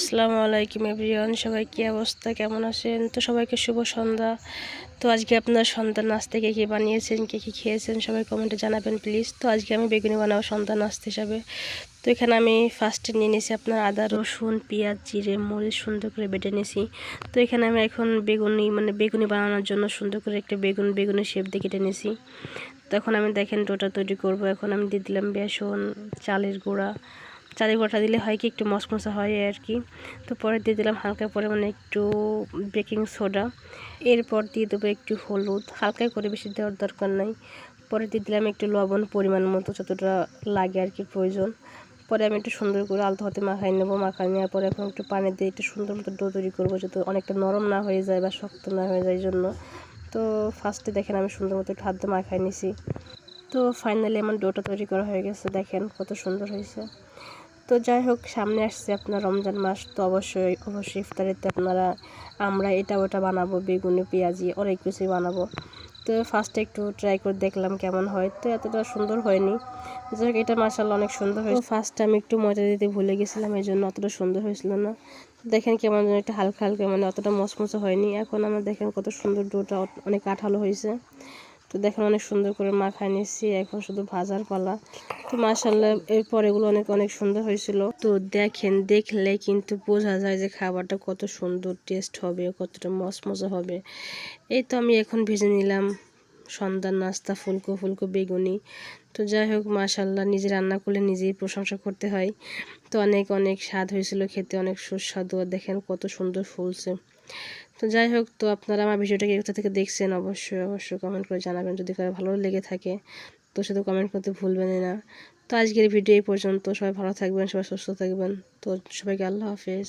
আসসালামু আলাইকুম এভরিওয়ান, সবাই কী অবস্থা? কেমন আছেন? তো সবাইকে শুভ সন্ধ্যা। তো আজকে আপনার সন্ধ্যা নাস্তা কে কী বানিয়েছেন, কে কী খেয়েছেন, সবাই কমেন্টে জানাবেন প্লিজ তো আজকে আমি বেগুনি বানাবো সন্ধ্যা নাস্তা হিসাবে। তো এখানে আমি ফার্স্টে নিয়ে নিয়েছি আপনার আদা, রসুন, পেঁয়াজ, জিরে, মরিচ সুন্দর করে বেটে নিয়েছি। তো এখানে আমি এখন বেগুনি মানে বেগুনি বানানোর জন্য সুন্দর করে একটা বেগুন, বেগুনের শেপ দিয়ে কেটে নিয়েছি। তখন আমি দেখেন ডোটা তৈরি করব। এখন আমি দিয়ে দিলাম বেসন, চালের গুঁড়া চালের গোটা দিলে হয় কি একটু মশমশা হয় আর কি। তো পরে দিয়ে দিলাম হালকা পরিমাণে একটু বেকিং সোডা। এরপর দিয়ে দেবো একটু হলুদ। হালকা করে বেশি দেওয়ার দরকার নাই। পরে দিয়ে দিলাম একটু লবণ পরিমাণ মতো যতটা লাগে আর কি প্রয়োজন। পরে আমি একটু সুন্দর করে আলতো হাতে মাখাই নেব। মাখাই নেওয়ার পরে এখন একটু পানি দিয়ে একটু সুন্দর মতো ডো তৈরি করব যাতে অনেকটা নরম না হয়ে যায় বা শক্ত না হয়ে যায় জন্য। তো ফার্স্টে দেখেন আমি সুন্দর মতো একটু হাত দিয়ে মাখাই নিছি। তো ফাইনালি আমার ডোটা তৈরি করা হয়ে গেছে, দেখেন কত সুন্দর হয়েছে। তো যাই হোক, সামনে আসছে আপনার রমজান মাস, তো অবশ্যই অবশ্যই ইফতারিতে আপনারা, আমরা এটা ওটা বানাবো, বেগুনি, পেঁয়াজি, অনেক কিছুই বানাবো। তো ফার্স্টে একটু ট্রাই করে দেখলাম কেমন হয়, তো এতটা সুন্দর হয়নি। যাই হোক, এটা মাসাল্লাহ অনেক সুন্দর হয়েছে। ফার্স্টে আমি একটু মজা দিতে ভুলে গেছিলাম এই জন্য অতটা সুন্দর হয়েছিল না। দেখেন কেমন যেন একটু হালকা হালকা মানে অতটা মচমচে হয়নি। এখন আমার দেখেন কত সুন্দর ডোটা অনেক আঠালো হয়েছে। তো দেখেন অনেক সুন্দর করে মাখায় নিচ্ছি এখন শুধু ভাজার পালা। তো মাসাল্লাহ এরপর এগুলো অনেক অনেক সুন্দর হয়েছিল। তো দেখেন, দেখলে কিন্তু বোঝা যায় যে খাবারটা কত সুন্দর টেস্ট হবে, কতটা মশমশা হবে। এই তো আমি এখন ভেজে নিলাম সন্ধ্যার নাস্তা, ফুলকো ফুলকো বেগুনি। তো যাই হোক মাশাল্লাহ নিজে রান্না করলে নিজেই প্রশংসা করতে হয়। তো অনেক অনেক স্বাদ হয়েছিল খেতে, অনেক সুস্বাদু। দেখেন কত সুন্দর ফুলছে। তো যাই হোক, তো আপনারা আমার ভিডিওটাকে কোথা থেকে দেখছেন, অবশ্যই অবশ্যই কমেন্ট করে জানাবেন যদি কারও ভালো লেগে থাকে। তো শুধু কমেন্ট করতে ভুলবেন না। তো আজকের ভিডিও এই পর্যন্ত। সবাই ভালো থাকবেন, সবাই সুস্থ থাকবেন। তো সবাইকে আল্লাহ হাফেজ।